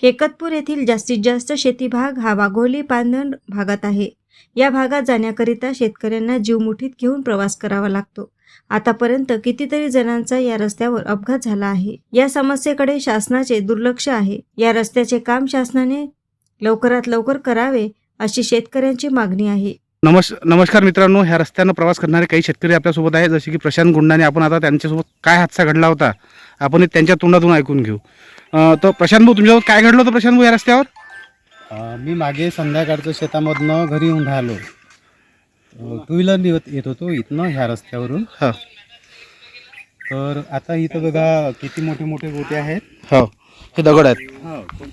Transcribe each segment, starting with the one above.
केकतपूर येथील जास्तीत जास्त शेती भाग हा वाघोली पांदण भागात आहे. या भागात जाण्याकरिता शेतकऱ्यांना जीव मुठीत घेऊन प्रवास करावा लागतो. आतापर्यंत कितीतरी जणांचा या रस्त्यावर अपघात झाला आहे. या समस्येकडे शासनाचे दुर्लक्ष आहे. या रस्त्याचे काम शासनाने लवकरात लवकर करावे अशी शेतकऱ्यांची मागणी आहे. नमस् नमस्कार मित्रांनो ह्या रस्त्यानं प्रवास करणारे काही शेतकरी आपल्यासोबत आहे जसे की प्रशांत गुंडाने आपण आता त्यांच्यासोबत काय हादसा घडला होता आपण त्यांच्या तोंडातून ऐकून घेऊ. अं, तर प्रशांत भाऊ तुमच्यासोबत काय घडलं होतं प्रशांत भाऊ या रस्त्यावर? अ, मी मागे संध्याकाळचं शेतामधनं घरी येऊन राहिलो टू व्हीलर येत येत होतो इथनं ह्या रस्त्यावरून. हो. तर आता इथं बघा किती मोठे मोठे गोटे आहेत. हो. हे दगड आहेत.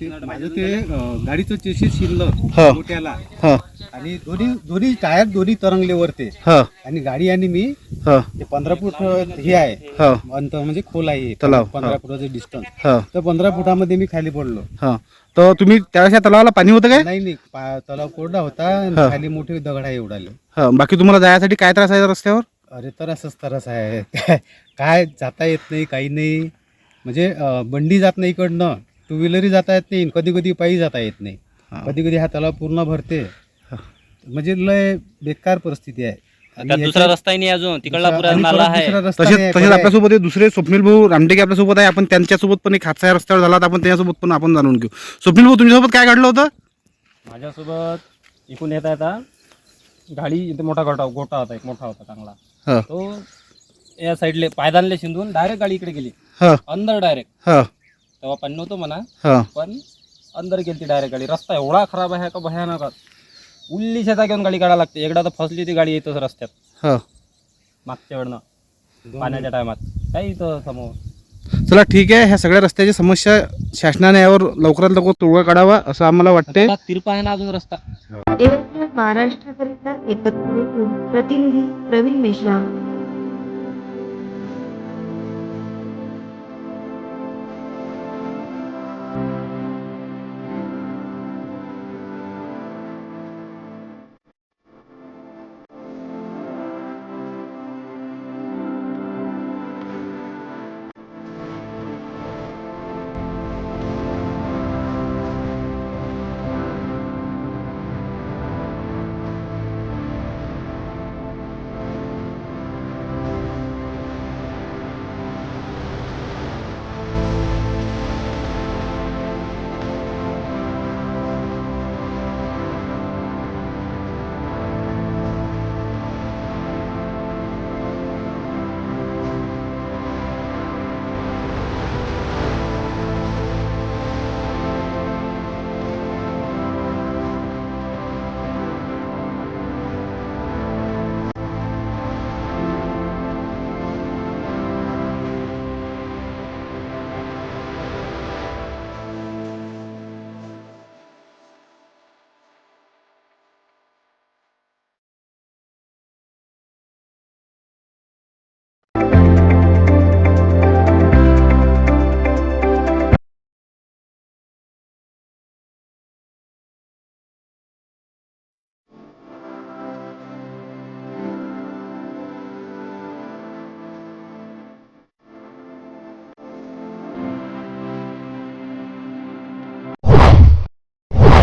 ते माझं ते अ, गाडीचं चेशीस शिरलं हो. गोट्याला. हो. आणि दोन्ही दोन्ही टायर दोन्ही तरंगले वरते हो. आणि गाडी आणि मी हो. ते पंधरा फूट हे आहे. हो. अंतर म्हणजे खोल आहे. तलाव, पंधरा. फुटाचं डिस्टन्स हो. तर पंधरा फुटामध्ये मी खाली पडलो. हो. तर तुम्ही त्यावेळेस या तलावाला पाणी होतं काय? नाही नाही. पा- तलाव कोरडा होता आणि. खाली मोठे दगड आहे हो. बाकी तुम्हाला जायसाठी काय त्रास आहे रस्त्यावर? अरे तर असंच तरच आहे. काय काय जाता येत नाही काही नाही. म्हणजे अं, बंडी जात नाही इकडनं. टू व्हीलरही जाता येत नाही. कधी कधी पायी जाता येत नाही. हा. कधी कधी हा तलाव पूर्ण भरते. म्हणजे लय बेकार परिस्थिती आहे. आणि त्यात दुसरा रस्ताही नाही अजून तिकडला दुसरा- पुरा आणि नाला परत आहे. दुसरा रस्ता तसेच नाही आहे, तसेच पर्याय- आपल्यासोबत हे दुसरे स्वप्नील भाऊ रामटेके आपल्यासोबत आहे आपण त्यांच्यासोबत पण एक हादसा या रस्त्यावर झाला होता आपण त्याच्यासोबत पण आपण जाणून घेऊ. स्वप्नील भाऊ तुमच्यासोबत काय घडलं होतं? माझ्यासोबत इकून येता येता गाडी इथे मोठा गोटा गोटा होता एक मोठा होता चांगला. हो. तो या साईडले पायदानले शिंदून डायरेक्ट गाडी इकडे गेली. हो. अंदर डायरेक्ट. हो. तेव्हा पाणी नव्हतं म्हणा हो. पण अंदर गेली ती डायरेक्ट गाडी. रस्ता एवढा खराब आहे का भयानक? उल्ली शेता घेऊन गाडी काढायला लागते. एकदा तर फसली ती गाडी येतच रस्त्यात. हो. मागच्या वेळनं पाण्याच्या टायमात. काय इथं समोर. चला ठीक आहे. ह्या सगळ्या रस्त्याची समस्या शासनाने यावर लवकरात लवकर तोडगा काढावा असं आम्हाला वाटते आता तिरपा आहे ना अजून रस्ता. महाराष्ट्राकरिता एकत्र प्रतिनिधी प्रवीण मेश्राम.